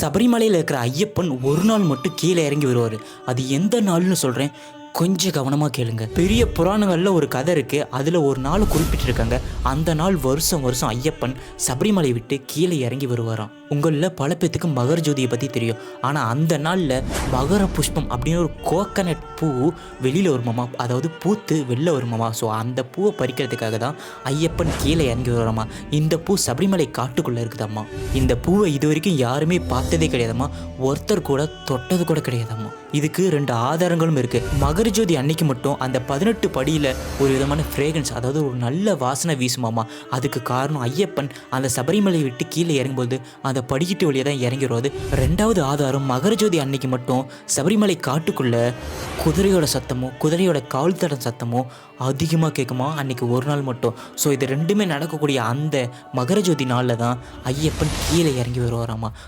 சபரிமலையில் இருக்கிற ஐயப்பன் ஒரு நாள் மட்டும் கீழே இறங்கி வருவார். அது எந்த நாள்னு சொல்கிறேன் கொஞ்சம் கவனமாக கேளுங்க. பெரிய புராணங்களில் ஒரு கதை இருக்குது அதில் ஒரு நாள் குறிப்பிட்டிருக்காங்க. அந்த நாள் வருஷம் வருஷம் ஐயப்பன் சபரிமலை விட்டு கீழே இறங்கி வருவாராம். உங்களில் பல பேத்துக்கு மகர ஜோதியை பற்றி தெரியும். ஆனால் அந்த நாளில் மகர புஷ்பம் அப்படின்னு ஒரு கோகனட் பூ வெளியில் வருமாமா? அதாவது பூத்து வெளில வருமாமா? ஸோ அந்த பூவை பறிக்கிறதுக்காக தான் ஐயப்பன் கீழே இறங்கி வருவாராமா? இந்த பூ சபரிமலை காட்டுக்குள்ளே இருக்குதாம்மா? இந்த பூவை இது வரைக்கும் யாருமே பார்த்ததே கிடையாதாம்மா. ஒருத்தர் கூட தொட்டது கூட கிடையாதாம்மா. இதுக்கு ரெண்டு ஆதாரங்களும் இருக்குது மகர ஜோதி அன்னைக்கு மட்டும் அந்த பதினெட்டு படியில் ஒரு விதமான ஃப்ரேகன்ஸ் அதாவது ஒரு நல்ல வாசனை வீசுமாமா. அதுக்கு காரணம் ஐயப்பன். அந்த சபரிமலையை விட்டு கீழே இறங்கும்போது அந்த படிக்கிட்டு வழியாக தான் இறங்கி ரெண்டாவது ஆதாரம் மகரஜோதி அன்னைக்கு மட்டும் சபரிமலை காட்டுக்குள்ளே குதிரையோட சத்தமோ குதிரையோட காவல் தடம் சத்தமோ அதிகமாக கேட்குமா அன்னைக்கு ஒரு நாள் மட்டும். ஸோ இது ரெண்டுமே நடக்கக்கூடிய அந்த மகரஜோதி நாளில் தான் ஐயப்பன் கீழே இறங்கி வருவாராமா.